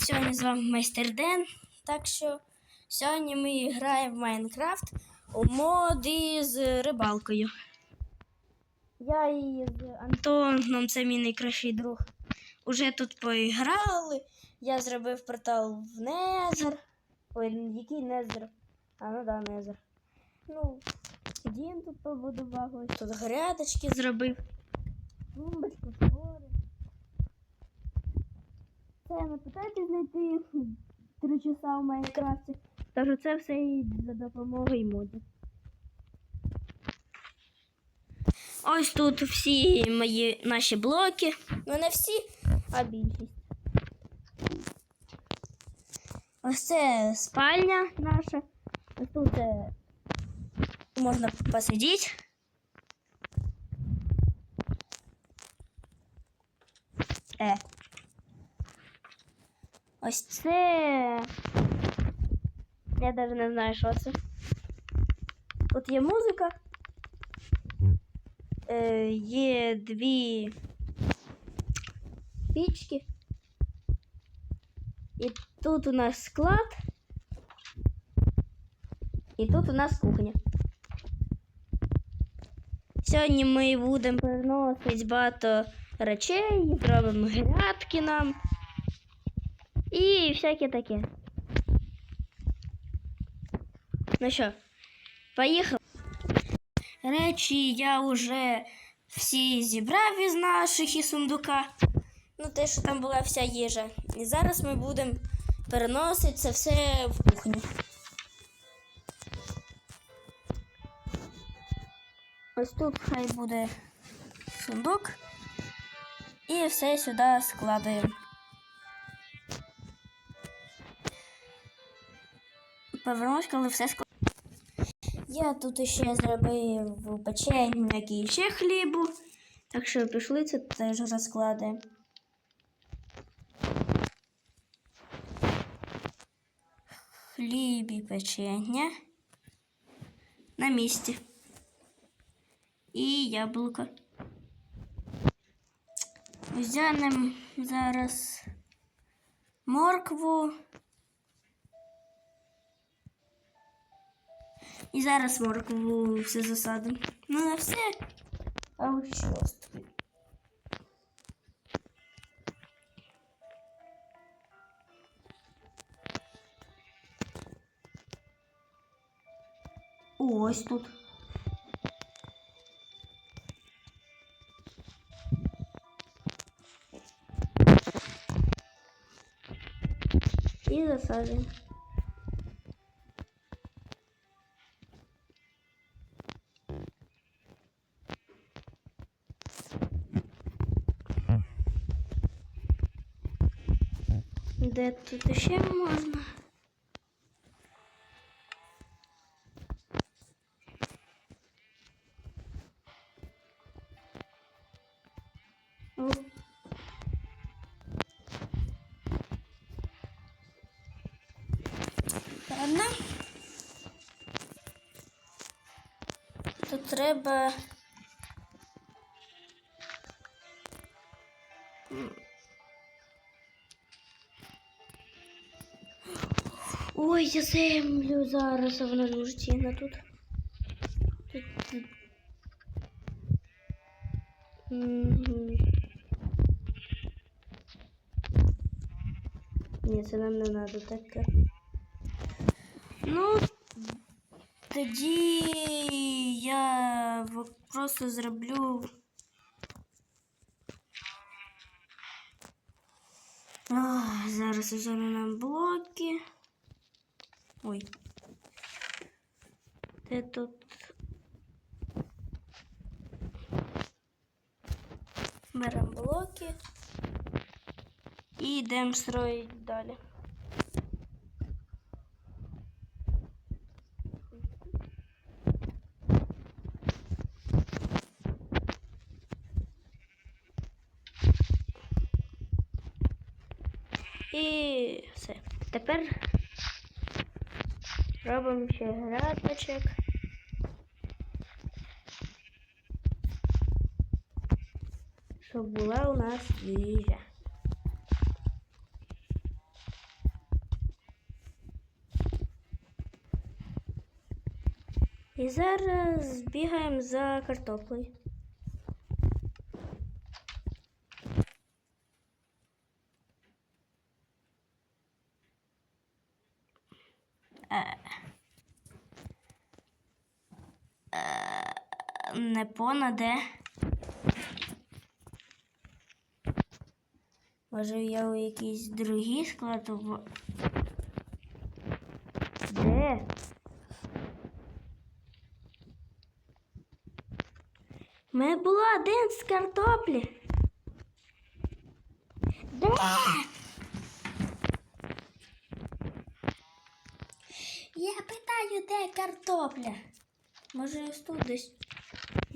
Сьогодні з вами майстер Ден. Так що сьогодні ми граємо в Майнкрафт у моді з рибалкою. Я і з Антоном, це мій найкращий друг. Уже тут поіграли. Я зробив портал в Незер. Ой, який Незер? А, ну да, Незер. Ну, дім тут побудував, тут грядочки зробив. Тумбочку Це не питайте знайти три часа в Майнкрафті. Тож це все і за допомогою модів. Ось тут всі мої наші блоки. Ну не всі, а більшість. Ось це спальня наша. Ось тут е, можна посидіти. Е. Ось це. Я навіть не знаю, що це. Тут є музика. Е, є дві пічки. І тут у нас склад. І тут у нас кухня. Сьогодні ми будемо переносити багато речей, зробимо грядки нам. І всяке таке. Ну що, поїхали. Речі я вже всі зібрав із наших і сундука. Ну, те, що там була вся їжа. І зараз ми будемо переносити це все в кухню. Ось тут хай буде сундук. І все сюди складаємо. Повернусь, коли все складаємо. Я тут ще зробив печення і ще хлібу. Так що пішли це теж розкладаємо. Хліб і печення на місці. І яблуко. Взянемо зараз моркву. І зараз моркву все засадимо. Ну не все, а ось шостки. Ось тут. І засаджуємо. Тут ще можна? Ладно. Треба. Ой, я землю зараз, а вона дуже цінна тут. Тут. тут. Ні, це нам не треба таке. Ну, тоді я просто зроблю. Ах, зараз вже нам блоки. Ой. Де тут? Беремо блоки і йдемо строїти далі. Робимо ще граточок. Щоб була у нас їжа. І зараз бігаємо за картоплею. Не понаде. Може я у якийсь другий склад в... Де? У мене було 11 картоплі. Де? Я питаю, де картопля? Може, ось тут десь?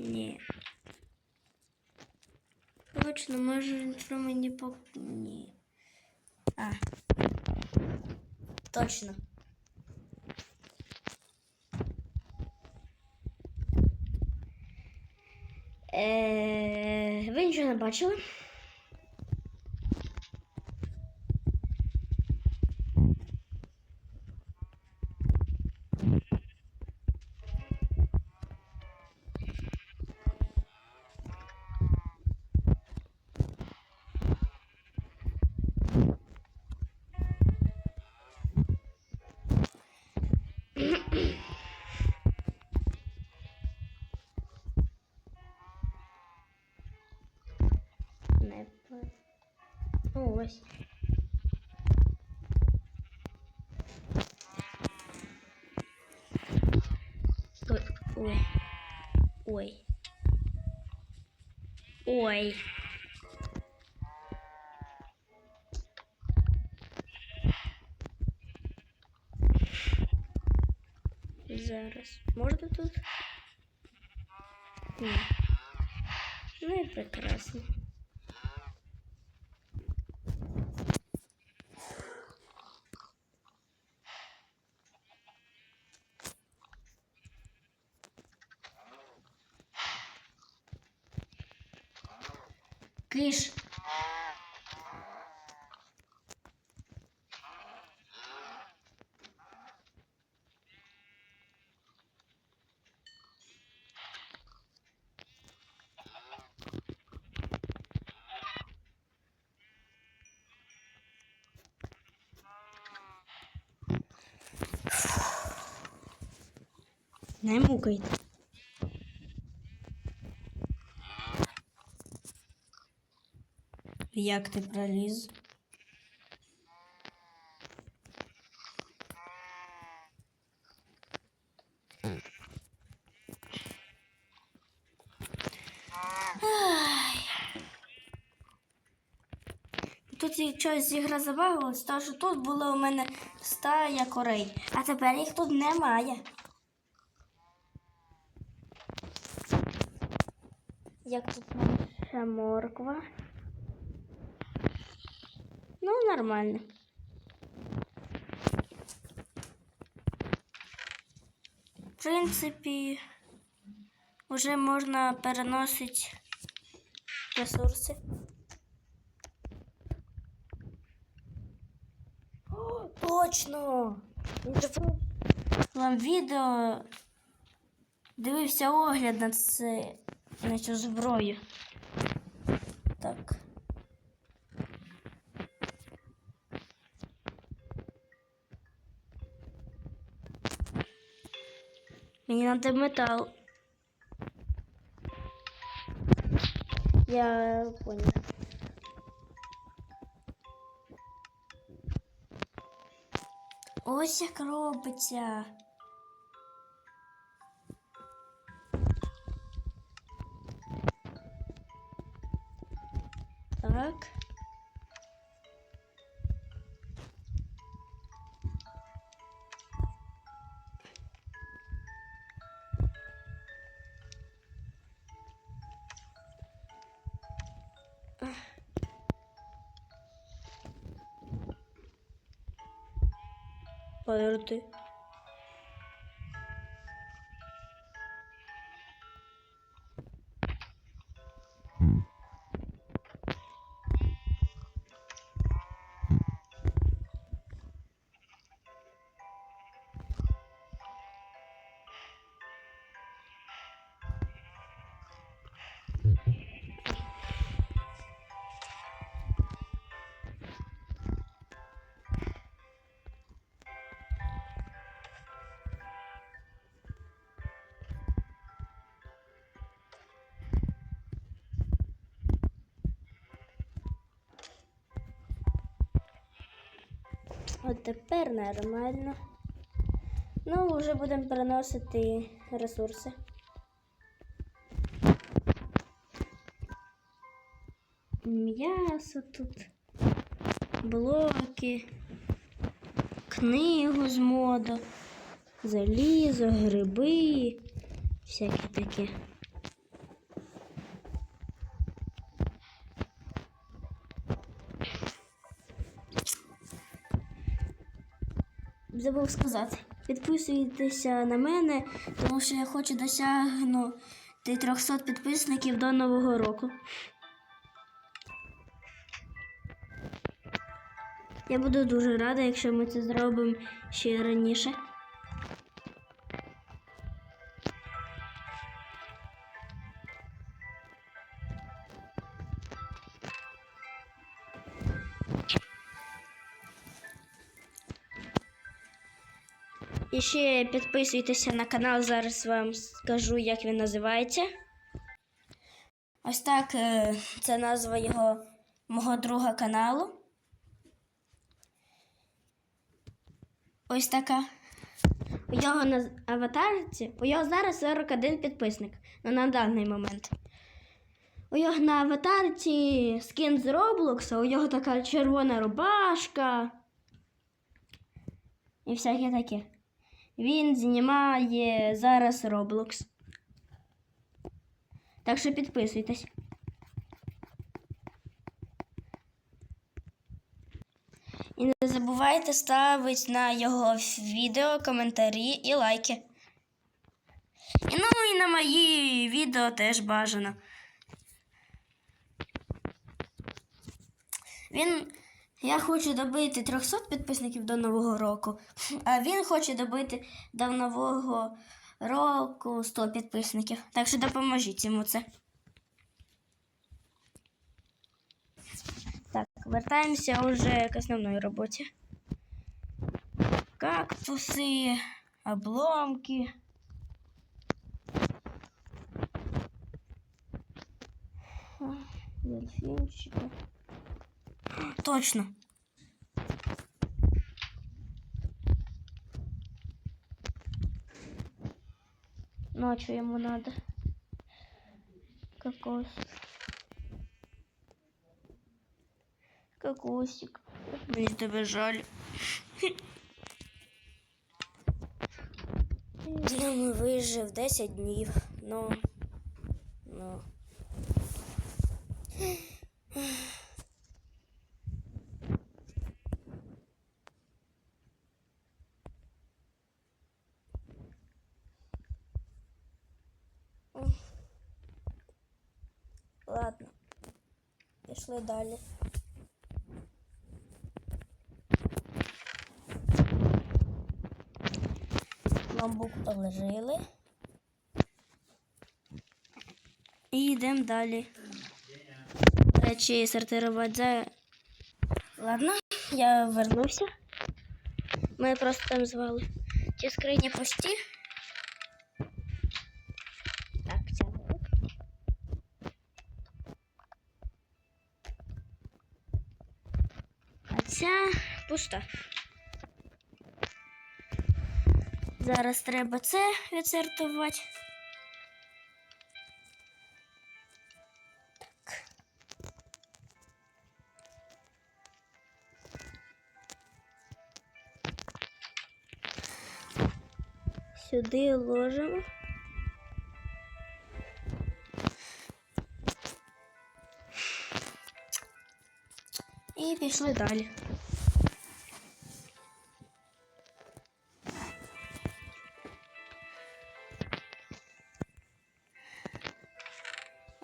Ні. Точно, може, що мені по. Ні. А. Точно. Е, ви нічого не бачили? Ой. Зараз. Можна тут? Ні. Ну і прекрасно. Киш. Не мукайте. Як ти проліз? Тут щось зігра забавилась, тому що тут було у мене стая корей, а тепер їх тут немає. Як тут ще морква? Нормально. В принципі, вже можна переносити ресурси. О, точно! Вам відео дивився огляд на це на цю зброю. Так. Мені надо метал. Я понял. Ось як. Так. para. От тепер нормально. Ну, вже будемо переносити ресурси. М'ясо тут, блоки, книгу з моду, залізо, гриби, всяке таке. Забув сказати. Підписуйтеся на мене, тому що я хочу досягнути 300 підписників до Нового року. Я буду дуже рада, якщо ми це зробимо ще раніше. І ще підписуйтеся на канал, зараз вам скажу, як він називається. Ось так е, це назва його мого друга каналу. Ось така. У його на аватарці, у його зараз 41 підписник ну, на даний момент. У його на аватарці скін з Роблокса, у нього така червона рубашка. І всяке таке. Він знімає зараз Roblox. Так що підписуйтесь. І не забувайте ставити на його відео коментарі і лайки. І ну і на мої відео теж бажано. Він. Я хочу добити 300 підписників до Нового року, а він хоче добити до Нового року 100 підписників. Так що допоможіть йому це. Так, вертаємося вже к основної роботі. Кактуси, обломки. Дельфинчики. Точно. Ночью ему надо. Кокос. Кокосик. Мені тебе жаль. Дім вижив 10 днів. Ну. Ну. Пішли далі. Бамбук положили. І йдемо далі. Речі сортувати за. Ладно, я вернувся. Ми просто там звали. Ті скрині пусті. Так, ця велика. А ця пуста. Зараз треба це відсортувати. Так. Сюди ложимо. І пішли далі.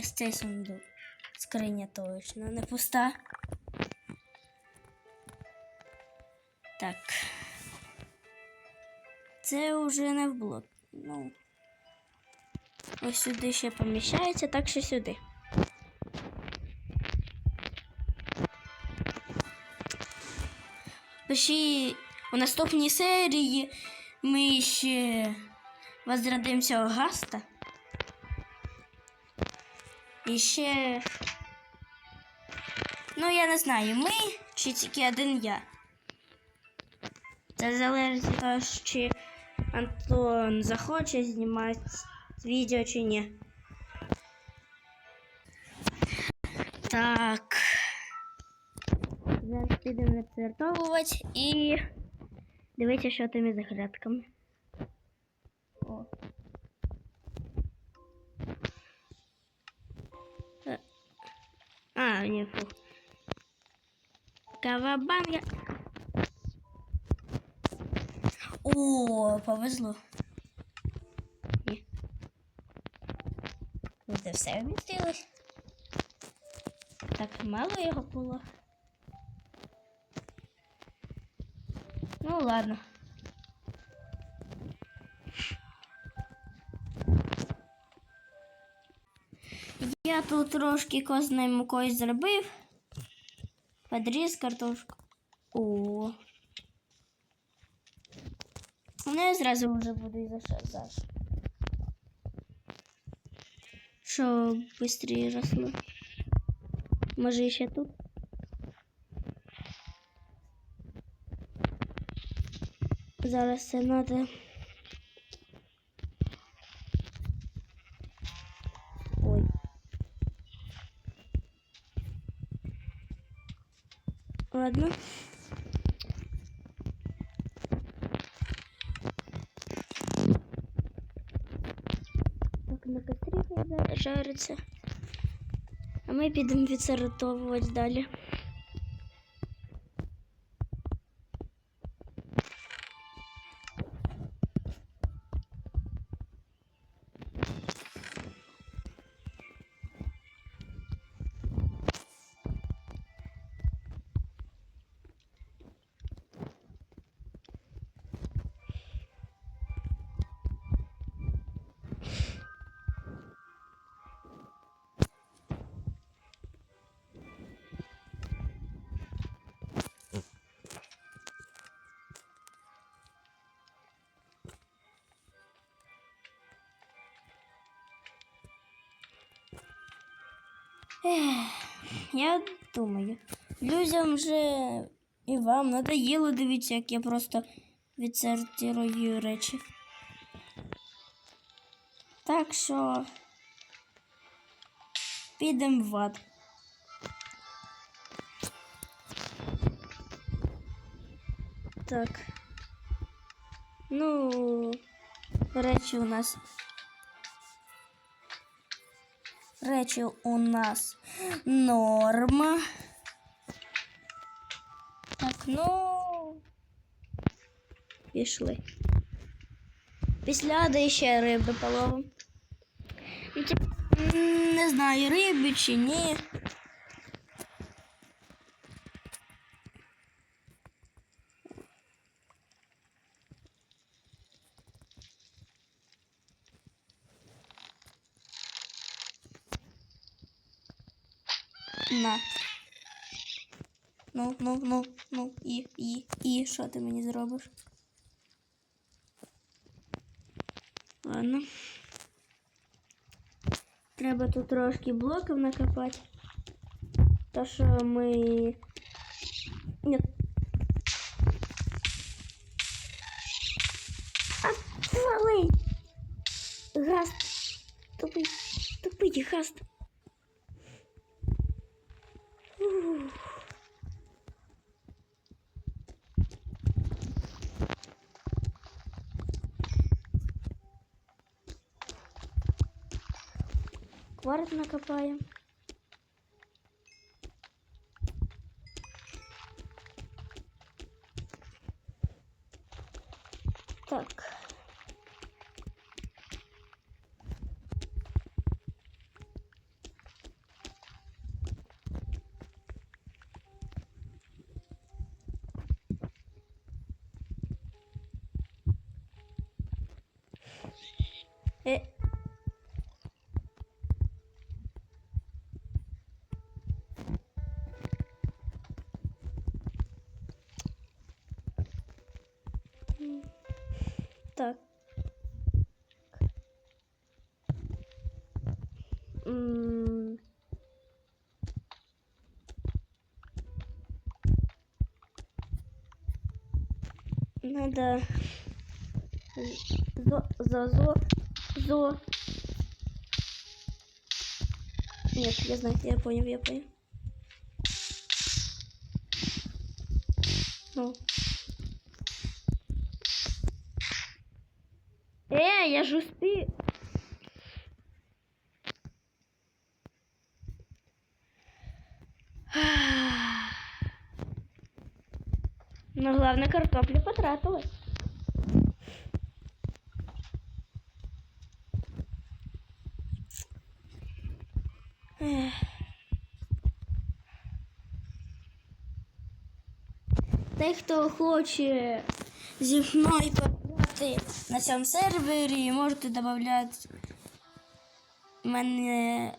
Ось цей сундук. Скриня точно не пуста. Так. Це вже не в блок. Ну. Ось сюди ще поміщається, так що сюди. Пиші у наступній серії ми ще возродимося у Гаста. І ще. Ну, я не знаю, ми чи тільки один я. Це залежить від того, чи Антон захоче знімати відео чи ні. Так. Зараз підемо відсортовувати і дивіться, що там із грядками. О. А, ні, фу. Кавабанга. О, повезло. Ні. Ну, все вмістилось. Так мало його було. Ну ладно. Я тут трошки козною мукою зробив. Подріз картошку. О. Ну, я зразу вже буду і зашазати. Що швидше росло. Може ще тут? Зараз це треба. Ладно. Так, на кострі хай жариться. А ми підемо відсортовувати далі. Ех, я думаю, людям вже і вам надоїло дивіться, як я просто відсортирую речі. Так що підемо в ад. Так. Ну, речі у нас Речі у нас норма. Так, ну. Пішли. Після де ще риби половимо. Ну, Не знаю, риби чи ні. Ну, ну, ну, ну, і, і, і, що ти мені зробиш? Ладно. Треба тут трошки блоків накопати. То, що ми. Ні. А, вали! Гаст! Тупий, тупий гаст! Ух. Кварт накопаем. Так. Надо зо, зо, зо, зо. Нет, я знаю, я понял, я понял. Ну. Э, я же успею. Но главное картоплю потратилась. Ех. Той, хто хоче зі мною пограти на цьому сервері, можете додати мене.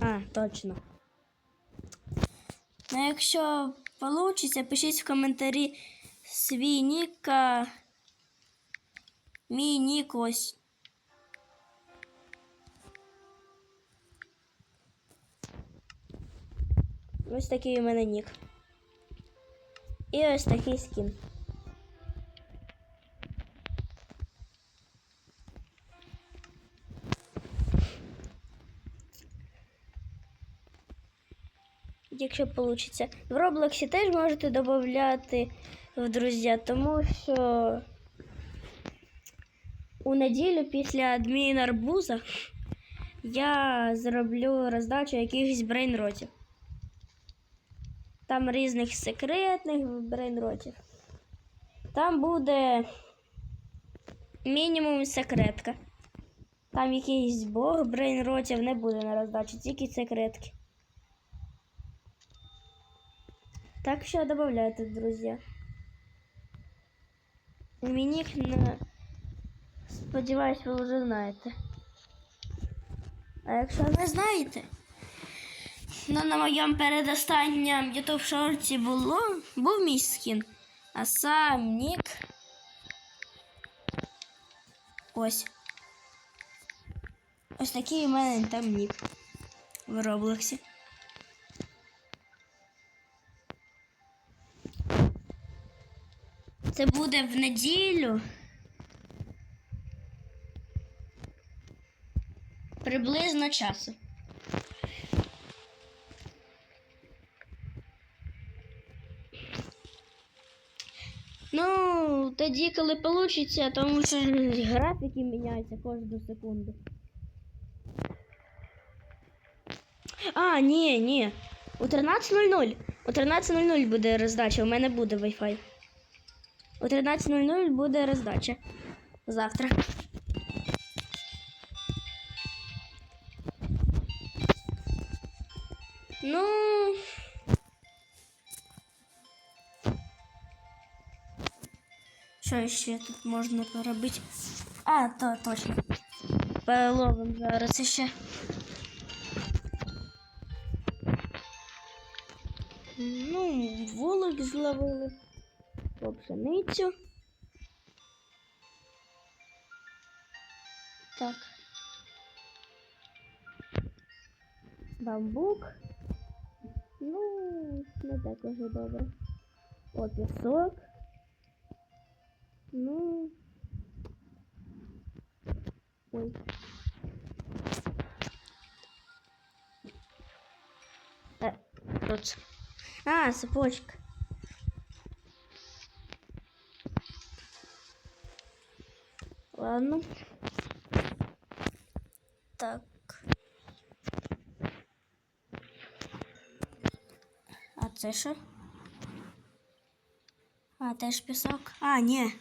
А, точно. Ну, якщо вийде, пишіть в коментарі свій нік. Мій нік ось. Ось такий у мене нік. І ось такий скін. Якщо вийде. В Роблоксі теж можете додати в друзі, тому що у неділю після адмінарбуза я зроблю роздачу якихось брейнротів. Там різних секретних брейнротів. Там буде мінімум секретка. Там якийсь бог брейнротів не буде на роздачі, тільки секретки. Так що додавайте, друзі. Мій нік на... Сподіваюсь, ви вже знаєте. А якщо не знаєте, ну на моєму передостанньому YouTube шорті було, був мій скін, а сам нік. Ось. Ось такий у мене там нік в Роблоксі. Це буде в неділю. Приблизно часу. Ну, тоді, коли вийде, тому що графіки міняються кожну секунду. А, ні, ні. У 13.00. У 13.00 буде роздача, у мене буде Wi-Fi. О 13.00 буде роздача. Завтра. Ну. Що ще тут можна поробити? А, то точно. Половим зараз ще. Ну, вулик зловили по пшеницю. Так. Бамбук. Ну, не так уже добре. О, пісок. Ну. Ой. Е, тут. А, цепочка. Ладно. Так. А це що? А, теж пісок. А, ні.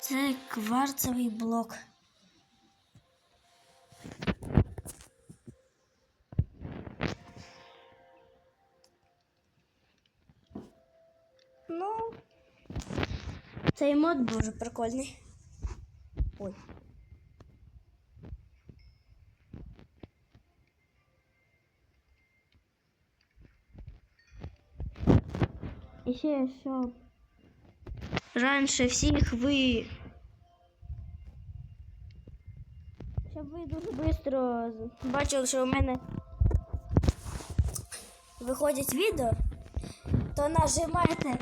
Це кварцевий блок. Ну, цей мод дуже прикольний. Ой. І ще щоб раніше всіх ви. Щоб ви дуже швидко бачили, що у мене виходять відео. то нажимайте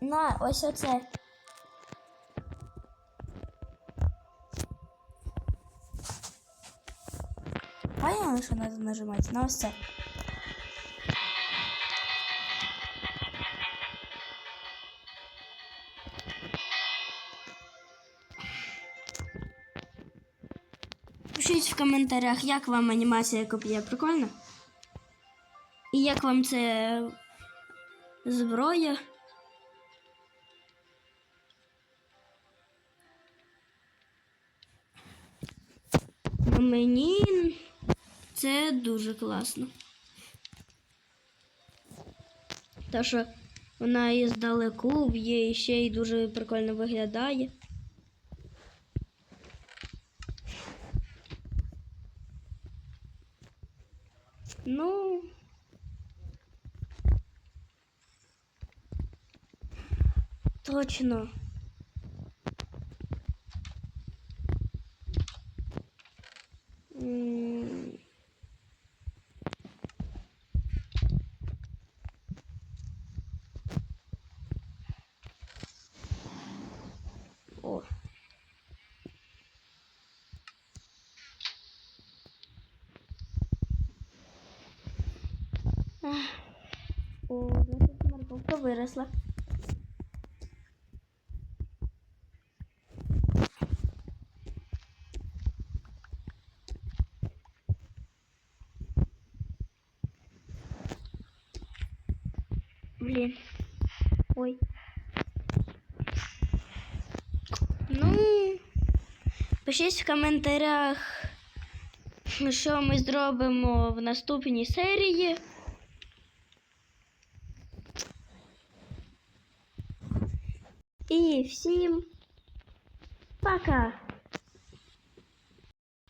на ось оце. Поняли, що треба нажимати? На ось це. Пишіть в коментарях, як вам анімація копія, прикольно? І як вам це зброя? Ну, мені це дуже класно. Та що вона і здалеку б'є і ще й дуже прикольно виглядає. Ну. Точно. М. О. О, значить морковка виросла. Блін. Ой. Ну, пишіть в коментарях, що ми зробимо в наступній серії. І всім пока!